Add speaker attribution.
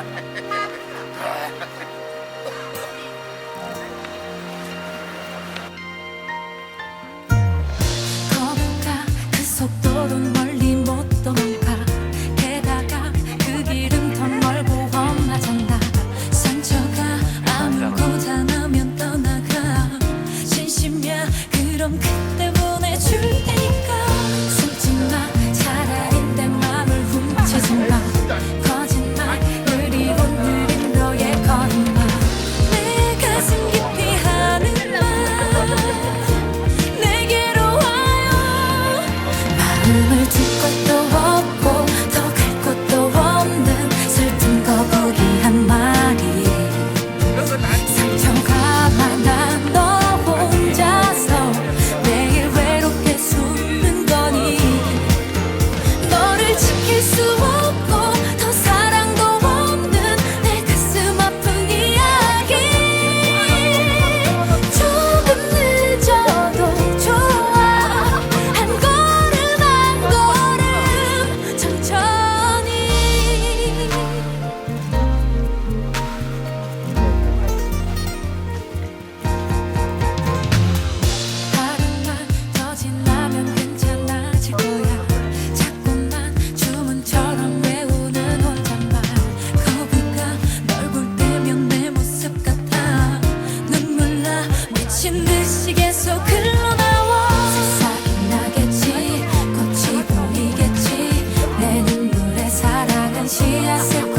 Speaker 1: Ha ha ha ha! 미친 듯이 계속 흘러나와 새싹이 겠지？꽃 이 보이겠지 내 눈물에 사랑은 씨앗을